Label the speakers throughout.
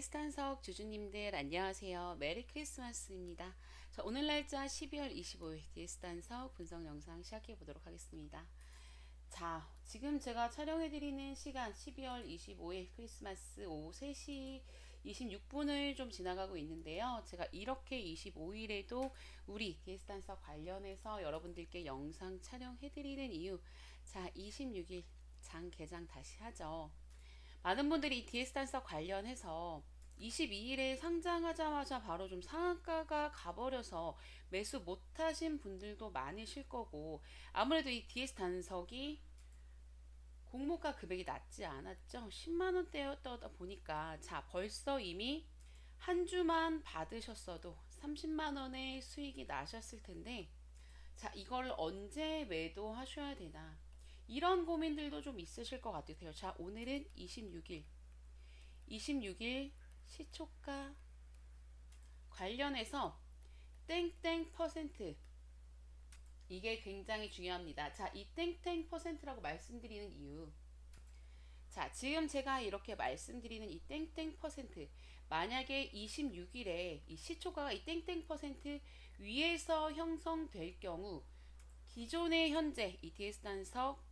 Speaker 1: 단석 주주님들 안녕하세요. 메리 크리스마스입니다. 자, 오늘 날짜 12월 25일 DS 단석 분석 영상 시작해 보도록 하겠습니다. 자, 지금 제가 촬영해 드리는 시간 12월 25일 크리스마스 오후 3시 26분을 좀 지나가고 있는데요. 제가 이렇게 25일에도 우리 단석 관련해서 여러분들께 영상 촬영해 드리는 이유. 자, 26일 장 개장 다시 하죠. 많은 분들이 이 DS 단서 관련해서 22일에 상장하자마자 바로 좀 상한가가 가버려서 매수 못하신 분들도 많으실 거고 아무래도 이 DS 단석이 공모가 금액이 낮지 않았죠. 10만 원대였다 보니까 자 벌써 이미 한 주만 받으셨어도 30만 원의 수익이 나셨을 텐데 자 이걸 언제 매도하셔야 되나 이런 고민들도 좀 있으실 것 같으세요. 자, 오늘은 26일. 26일 시초가 관련해서 땡땡 퍼센트 이게 굉장히 중요합니다. 자, 이 땡땡 퍼센트라고 말씀드리는 이유. 자, 지금 제가 이렇게 말씀드리는 이 땡땡 퍼센트 만약에 26일에 이 시초가가 이 땡땡 퍼센트 위에서 형성될 경우 기존의 현재 ETS 단석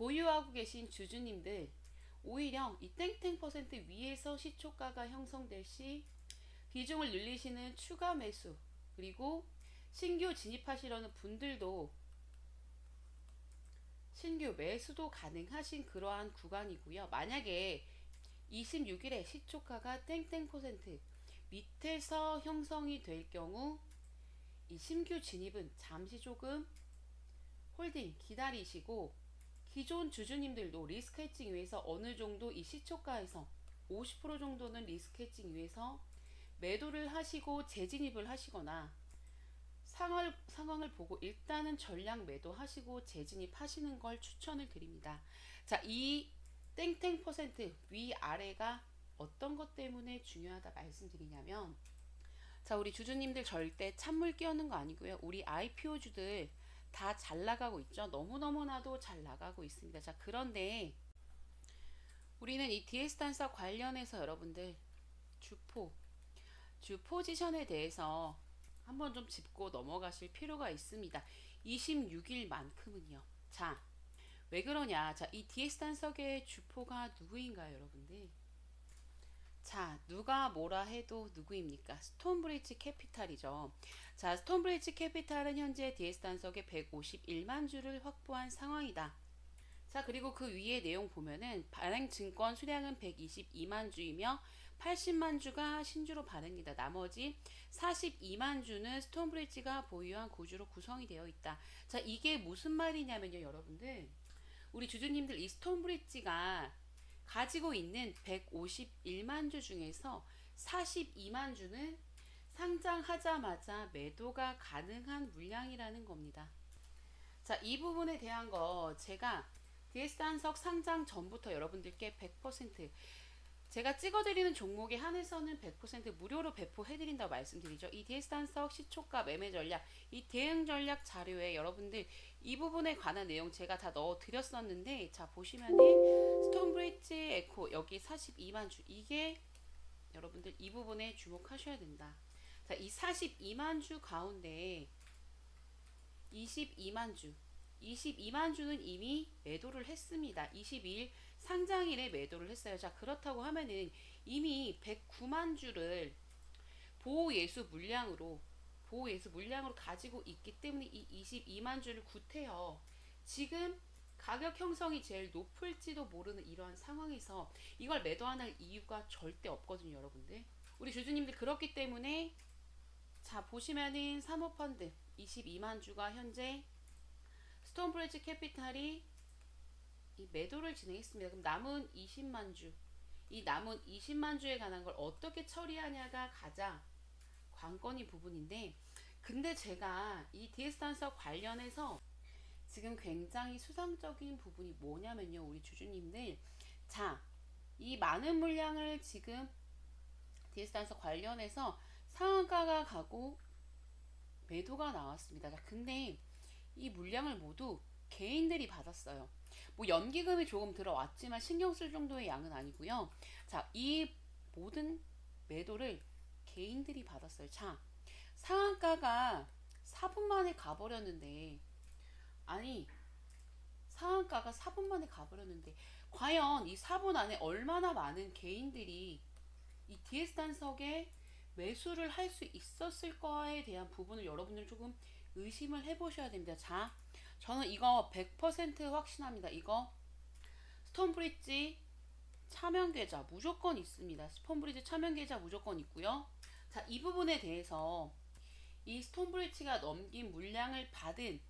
Speaker 1: 보유하고 계신 주주님들 오히려 이 땡땡 퍼센트 위에서 시초가가 형성될 시 비중을 늘리시는 추가 매수 그리고 신규 진입하시려는 분들도 신규 매수도 가능하신 그러한 구간이고요. 만약에 26일에 시초가가 땡땡 퍼센트 밑에서 형성이 될 경우 이 신규 진입은 잠시 조금 홀딩 기다리시고 기존 주주님들도 리스크 해칭 위해서 어느 정도 이 시초가에서 50% 정도는 리스크 해칭 위해서 매도를 하시고 재진입을 하시거나 상황을, 상황을 보고 일단은 전량 매도하시고 재진입하시는 걸 추천을 드립니다. 자, 이 땡땡 퍼센트 위아래가 어떤 것 때문에 중요하다 말씀드리냐면 자, 우리 주주님들 절대 찬물 끼얹는 거 아니고요. 우리 IPO주들 다 잘 나가고 있죠. 너무너무나도 잘 나가고 있습니다. 자, 그런데 우리는 이 단사 관련해서 여러분들 주포, 주 포지션에 대해서 한번 좀 짚고 넘어가실 필요가 있습니다. 26일만큼은요. 자, 왜 그러냐? 자, 이 단석의 주포가 누구인가요, 여러분들? 자, 누가 뭐라 해도 누구입니까? 스톤브리지 캐피탈이죠. 자, 스톤브리지 캐피탈은 현재 DS 단석에 151만 주를 확보한 상황이다. 자, 그리고 그 위에 내용 보면은 발행 증권 수량은 122만 주이며 80만 주가 신주로 발행이다. 나머지 42만 주는 스톤브리지가 보유한 구주로 구성이 되어 있다. 자, 이게 무슨 말이냐면요, 여러분들. 우리 주주님들 이 스톤브리지가 가지고 있는 151만 주 중에서 42만 주는 상장하자마자 매도가 가능한 물량이라는 겁니다. 자, 이 부분에 대한 거 제가 DS 단석 상장 전부터 여러분들께 100% 제가 찍어드리는 종목에 한해서는 100% 무료로 배포해드린다고 말씀드리죠. 이 DS 단석 시초가 매매 전략, 이 대응 전략 자료에 여러분들 이 부분에 관한 내용 제가 다 넣어드렸었는데, 자, 보시면은 스톤브리지 에코 여기 42만 주 이게 여러분들 이 부분에 주목하셔야 된다. 자, 이 42만 주 가운데 22만 주 22만 주는 이미 매도를 했습니다. 22일 상장일에 매도를 했어요. 자, 그렇다고 하면은 이미 109만 주를 보호 예수 물량으로 보호 예수 물량으로 가지고 있기 때문에 이 22만 주를 구태여 지금 가격 형성이 제일 높을지도 모르는 이러한 상황에서 이걸 매도할 이유가 절대 없거든요, 여러분들. 우리 주주님들 그렇기 때문에 자, 보시면은 사모펀드 22만 주가 현재 스톤브리지 캐피탈이 이 매도를 진행했습니다. 그럼 남은 20만 주, 이 남은 20만 주에 관한 걸 어떻게 처리하냐가 가장 관건이 부분인데, 근데 제가 이 DS 단서 관련해서 지금 굉장히 수상적인 부분이 뭐냐면요, 우리 주주님들. 자, 이 많은 물량을 지금 DS 단서 관련해서 상한가가 가고 매도가 나왔습니다. 근데 이 물량을 모두 개인들이 받았어요. 뭐 연기금이 조금 들어왔지만 신경 쓸 정도의 양은 아니고요. 자, 이 모든 매도를 개인들이 받았어요. 자, 상한가가 4분 만에 가버렸는데, 아니, 상한가가 4분 만에 가버렸는데, 과연 이 4분 안에 얼마나 많은 개인들이 이 DS 단석에 매수를 할 수 있었을 거에 대한 부분을 여러분들 조금 의심을 해보셔야 됩니다. 자, 저는 이거 100% 확신합니다. 이거 스톤브릿지 차명 계좌 무조건 있습니다. 스톤브릿지 차명 계좌 무조건 있고요. 자, 이 부분에 대해서 이 스톤브릿지가 넘긴 물량을 받은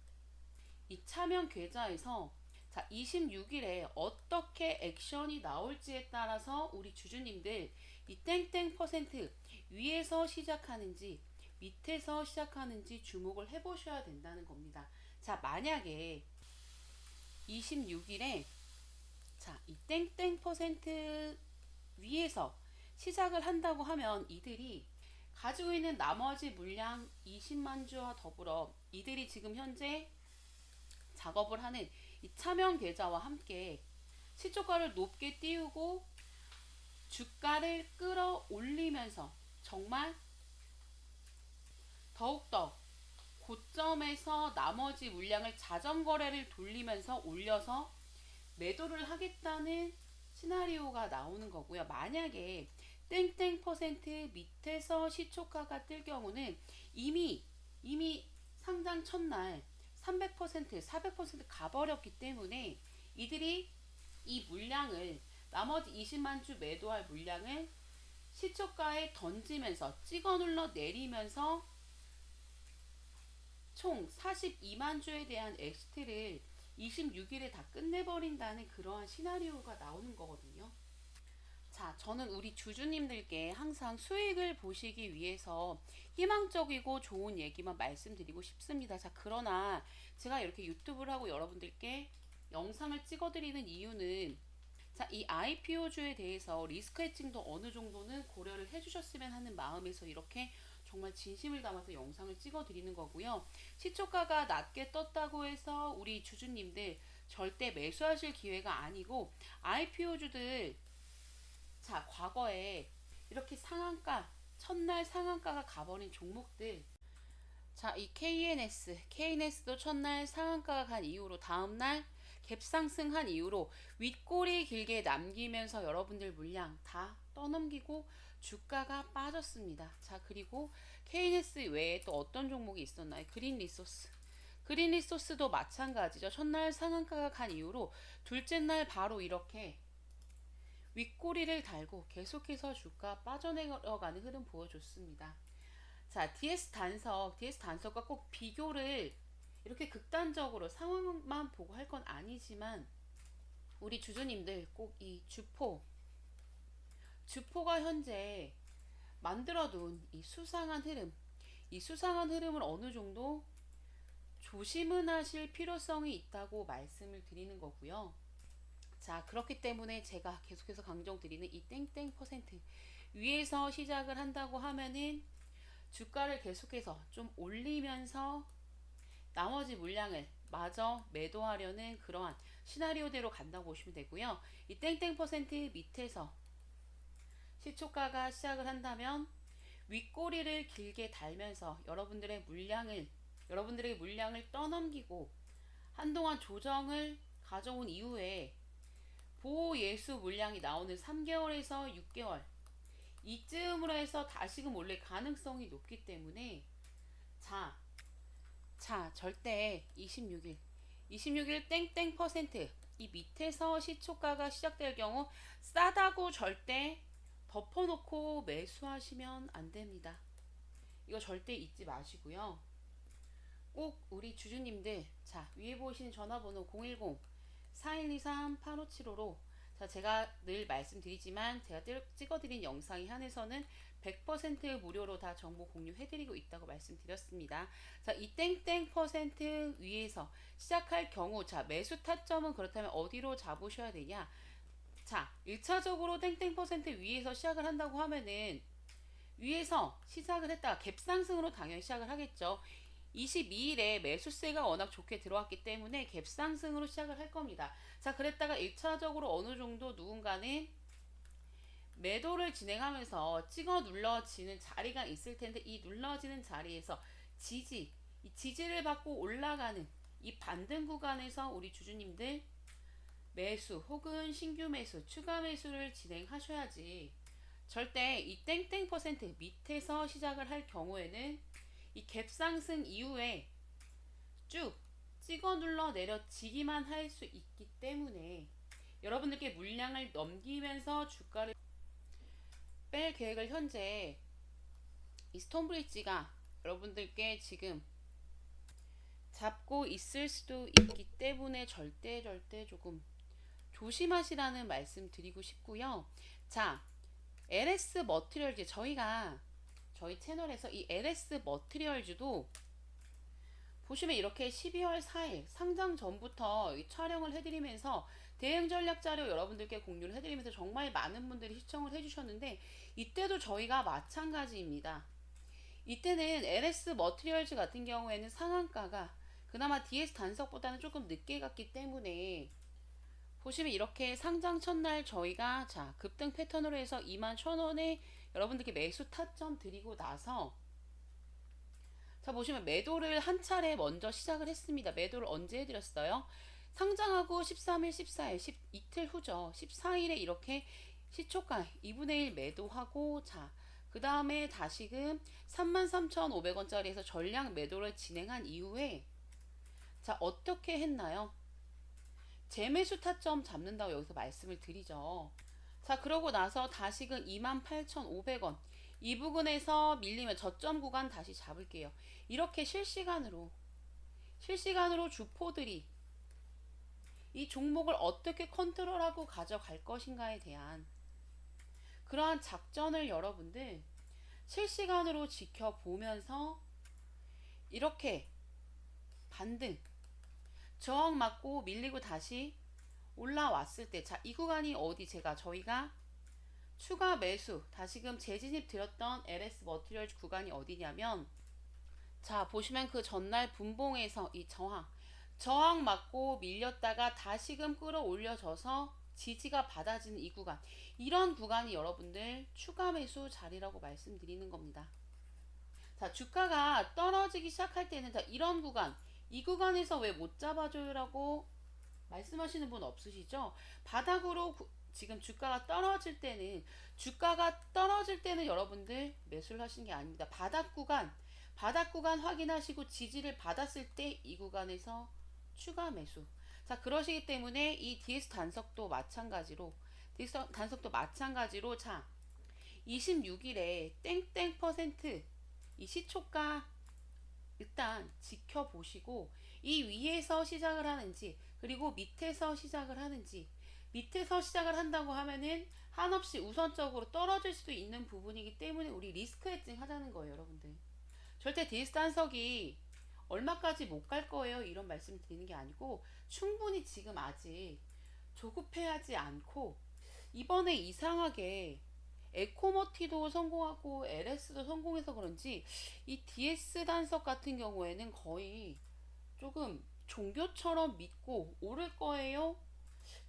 Speaker 1: 이 차명 계좌에서 자, 26일에 어떻게 액션이 나올지에 따라서 우리 주주님들 이 땡땡 퍼센트 위에서 시작하는지 밑에서 시작하는지 주목을 해보셔야 된다는 겁니다. 자, 만약에 26일에 자, 이 땡땡 퍼센트 위에서 시작을 한다고 하면 이들이 가지고 있는 나머지 물량 20만 주와 더불어 이들이 지금 현재 작업을 하는 이 차명 계좌와 함께 시초가를 높게 띄우고 주가를 끌어올리면서 정말 더욱더 고점에서 나머지 물량을 자전거래를 돌리면서 올려서 매도를 하겠다는 시나리오가 나오는 거고요. 만약에 땡땡 퍼센트 밑에서 시초가가 뜰 경우는 이미 이미 상장 첫날 300% 400% 가버렸기 때문에 이들이 이 물량을 나머지 20만 주 매도할 물량을 시초가에 던지면서 찍어 눌러 내리면서 총 42만 주에 대한 엑스트를 26일에 다 끝내버린다는 그러한 시나리오가 나오는 거거든요. 자, 저는 우리 주주님들께 항상 수익을 보시기 위해서 희망적이고 좋은 얘기만 말씀드리고 싶습니다. 자, 그러나 제가 이렇게 유튜브를 하고 여러분들께 영상을 찍어드리는 이유는 자, 이 IPO주에 대해서 리스크 해칭도 어느 정도는 고려를 해주셨으면 하는 마음에서 이렇게 정말 진심을 담아서 영상을 찍어 드리는 거고요. 시초가가 낮게 떴다고 해서 우리 주주님들 절대 매수하실 기회가 아니고 IPO주들 자 과거에 이렇게 상한가 첫날 상한가가 가버린 종목들 자 이 KNS KNS도 첫날 상한가가 간 이후로 다음날 갭 상승한 이후로 윗꼬리 길게 남기면서 여러분들 물량 다 떠넘기고 주가가 빠졌습니다. 자, 그리고 KNS 외에 또 어떤 종목이 있었나요? 그린 리소스. 그린 리소스도 마찬가지죠. 첫날 상한가가 간 이후로 둘째 날 바로 이렇게 윗꼬리를 달고 계속해서 주가 빠져내려가는 흐름 보여줬습니다. 자, DS 단석, DS 단석과 꼭 비교를 이렇게 극단적으로 상황만 보고 할 건 아니지만 우리 주주님들 꼭 이 주포 주포가 현재 만들어둔 이 수상한 흐름, 이 수상한 흐름을 어느 정도 조심은 하실 필요성이 있다고 말씀을 드리는 거고요. 자, 그렇기 때문에 제가 계속해서 강조드리는 이 땡땡 퍼센트 위에서 시작을 한다고 하면은 주가를 계속해서 좀 올리면서 나머지 물량을 마저 매도하려는 그러한 시나리오대로 간다고 보시면 되고요. 이 땡땡 퍼센트 밑에서 시초가가 시작을 한다면 윗꼬리를 길게 달면서 여러분들의 물량을 여러분들의 물량을 떠넘기고 한동안 조정을 가져온 이후에 보호 예수 물량이 나오는 3개월에서 6개월 이쯤으로 해서 다시금 올릴 가능성이 높기 때문에 자, 자 절대 26일 26일 땡땡 퍼센트 이 밑에서 시초가가 시작될 경우 싸다고 절대 덮어놓고 매수하시면 안 됩니다. 이거 절대 잊지 마시고요. 꼭 우리 주주님들 자 위에 보이시는 전화번호 010 4123 8575로 자 제가 늘 말씀드리지만 제가 찍어드린 영상에 한해서는 100% 무료로 다 정보 공유해드리고 있다고 말씀드렸습니다. 자, 이 땡땡 퍼센트 위에서 시작할 경우, 자, 매수 타점은 그렇다면 어디로 잡으셔야 되냐? 자, 1차적으로 땡땡 퍼센트 위에서 시작을 한다고 하면은 위에서 시작을 했다가 갭상승으로 당연히 시작을 하겠죠. 22일에 매수세가 워낙 좋게 들어왔기 때문에 갭상승으로 시작을 할 겁니다. 자, 그랬다가 1차적으로 어느 정도 누군가는 매도를 진행하면서 찍어 눌러지는 자리가 있을 텐데 이 눌러지는 자리에서 지지, 이 지지를 받고 올라가는 이 반등 구간에서 우리 주주님들 매수 혹은 신규 매수, 추가 매수를 진행하셔야지. 절대 이 땡땡 퍼센트 밑에서 시작을 할 경우에는 이 갭 상승 이후에 쭉 찍어 눌러 내려지기만 할 수 있기 때문에 여러분들께 물량을 넘기면서 주가를 뺄 계획을 현재 이 스톤브리지가 여러분들께 지금 잡고 있을 수도 있기 때문에 절대 절대 조금 조심하시라는 말씀 드리고 싶고요. 자, LS 머티리얼즈 저희가 저희 채널에서 이 LS 머티리얼즈도 보시면 이렇게 12월 4일 상장 전부터 이 촬영을 해드리면서 대응 전략 자료 여러분들께 공유를 해드리면서 정말 많은 분들이 시청을 해주셨는데 이때도 저희가 마찬가지입니다. 이때는 LS 머티리얼즈 같은 경우에는 상한가가 그나마 DS 단석보다는 조금 늦게 갔기 때문에 보시면 이렇게 상장 첫날 저희가 자 급등 패턴으로 해서 2만 1,000원에 여러분들께 매수 타점 드리고 나서 자 보시면 매도를 한 차례 먼저 시작을 했습니다. 매도를 언제 해드렸어요? 상장하고 13일, 14일, 10, 이틀 후죠. 14일에 이렇게 시초가 2분의 1 매도하고 자 그 다음에 다시금 33,500원짜리에서 전량 매도를 진행한 이후에 자 어떻게 했나요? 재매수 타점 잡는다고 여기서 말씀을 드리죠. 자 그러고 나서 다시금 28,500원 이 부분에서 밀리면 저점 구간 다시 잡을게요. 이렇게 실시간으로 실시간으로 주포들이 이 종목을 어떻게 컨트롤하고 가져갈 것인가에 대한 그러한 작전을 여러분들 실시간으로 지켜보면서 이렇게 반등 저항 맞고 밀리고 다시 올라왔을 때 자 이 구간이 어디 제가 저희가 추가 매수 다시금 재진입 드렸던 LS 머티리얼 구간이 어디냐면 자 보시면 그 전날 분봉에서 이 저항 저항 맞고 밀렸다가 다시금 끌어올려져서 지지가 받아지는 이 구간 이런 구간이 여러분들 추가 매수 자리라고 말씀드리는 겁니다. 자 주가가 떨어지기 시작할 때는 자 이런 구간 이 구간에서 왜 못 잡아줘요라고 말씀하시는 분 없으시죠? 바닥으로 구, 지금 주가가 떨어질 때는 주가가 떨어질 때는 여러분들 매수를 하시는 게 아닙니다. 바닥 구간 바닥 구간 확인하시고 지지를 받았을 때 이 구간에서 추가 매수. 자 그러시기 때문에 이 DS 단석도 마찬가지로 DS 단석도 마찬가지로 자 26일에 땡땡 퍼센트 이 시초가 일단 지켜보시고 이 위에서 시작을 하는지 그리고 밑에서 시작을 하는지 밑에서 시작을 한다고 하면은 한없이 우선적으로 떨어질 수도 있는 부분이기 때문에 우리 리스크 헤징 하자는 거예요 여러분들. 절대 디스 단석이 얼마까지 못 갈 거예요 이런 말씀 드리는 게 아니고 충분히 지금 아직 조급해하지 않고 이번에 이상하게 에코머티도 성공하고 LS도 성공해서 그런지 이 DS 단석 같은 경우에는 거의 조금 종교처럼 믿고 오를 거예요.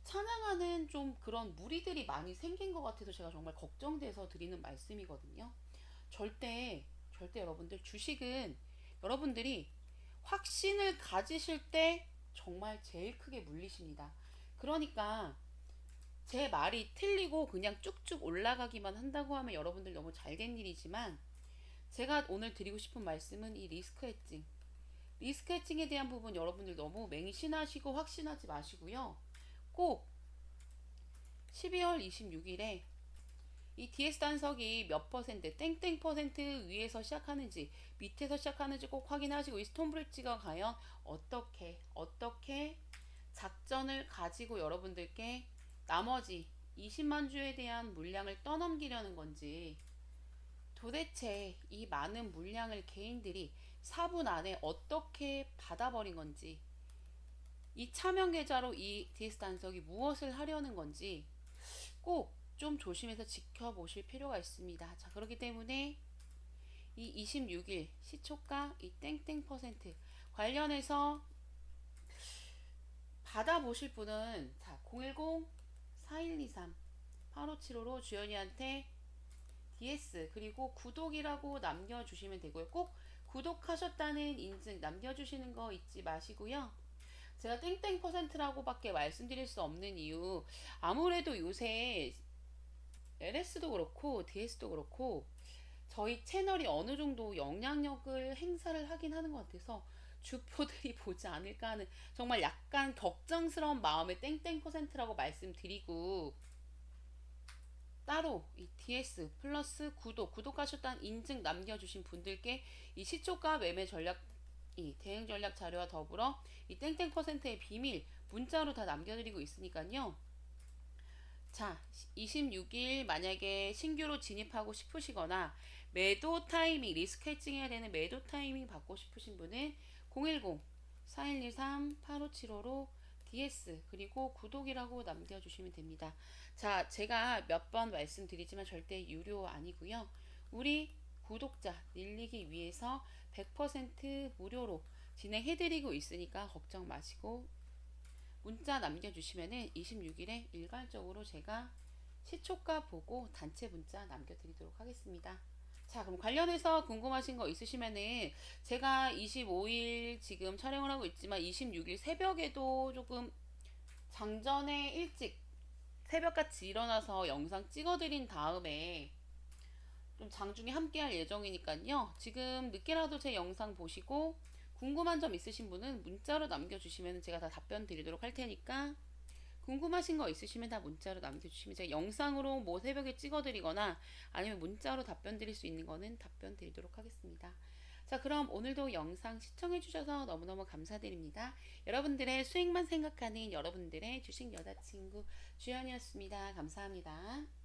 Speaker 1: 찬양하는 좀 그런 무리들이 많이 생긴 것 같아서 제가 정말 걱정돼서 드리는 말씀이거든요. 절대, 절대 여러분들 주식은 여러분들이 확신을 가지실 때 정말 제일 크게 물리십니다. 그러니까 제 말이 틀리고 그냥 쭉쭉 올라가기만 한다고 하면 여러분들 너무 잘 된 일이지만 제가 오늘 드리고 싶은 말씀은 이 리스크 해칭. 리스크 해칭에 대한 부분 여러분들 너무 맹신하시고 확신하지 마시고요. 꼭 12월 26일에 이 DS 단석이 몇 퍼센트, 땡땡 퍼센트 위에서 시작하는지, 밑에서 시작하는지 꼭 확인하시고, 이 스톤 브릿지가 과연 어떻게, 어떻게 작전을 가지고 여러분들께 나머지 20만 주에 대한 물량을 떠넘기려는 건지, 도대체 이 많은 물량을 개인들이 4분 안에 어떻게 받아버린 건지, 이 차명 계좌로 이 DS 단석이 무엇을 하려는 건지 꼭 좀 조심해서 지켜보실 필요가 있습니다. 자, 그렇기 때문에 이 26일 시초가 이 땡땡 퍼센트 관련해서 받아보실 분은 자, 010 4123 8575로 주연이한테 DS 그리고 구독이라고 남겨주시면 되고요. 꼭 구독하셨다는 인증 남겨주시는 거 잊지 마시고요. 제가 땡땡 퍼센트라고밖에 말씀드릴 수 없는 이유 아무래도 요새 LS도 그렇고 DS도 그렇고 저희 채널이 어느 정도 영향력을 행사를 하긴 하는 것 같아서 주포들이 보지 않을까 하는 정말 약간 걱정스러운 마음에 땡땡 퍼센트라고 말씀드리고 따로 이 DS 플러스 구독 구독하셨다는 인증 남겨주신 분들께 이 시초가 매매 전략 이 대응 전략 자료와 더불어 이 땡땡 퍼센트의 비밀 문자로 다 남겨드리고 있으니까요. 자, 26일 만약에 신규로 진입하고 싶으시거나 매도 타이밍 리스크 해칭해야 되는 매도 타이밍 받고 싶으신 분은 010 4123 8575로 DS 그리고 구독이라고 남겨주시면 됩니다. 자, 제가 몇 번 말씀드리지만 절대 유료 아니고요. 우리 구독자 늘리기 위해서 100% 무료로 진행해드리고 있으니까 걱정 마시고 문자 남겨주시면은 26일에 일괄적으로 제가 시초가 보고 단체 문자 남겨드리도록 하겠습니다. 자, 그럼 관련해서 궁금하신 거 있으시면은 제가 25일 지금 촬영을 하고 있지만 26일 새벽에도 조금 장전에 일찍 새벽같이 일어나서 영상 찍어드린 다음에 좀 장중에 함께 할 예정이니까요. 지금 늦게라도 제 영상 보시고 궁금한 점 있으신 분은 문자로 남겨주시면 제가 다 답변 드리도록 할 테니까 궁금하신 거 있으시면 다 문자로 남겨주시면 제가 영상으로 뭐 새벽에 찍어드리거나 아니면 문자로 답변 드릴 수 있는 거는 답변 드리도록 하겠습니다. 자, 그럼 오늘도 영상 시청해주셔서 너무너무 감사드립니다. 여러분들의 수익만 생각하는 여러분들의 주식 여자친구 주연이었습니다. 감사합니다.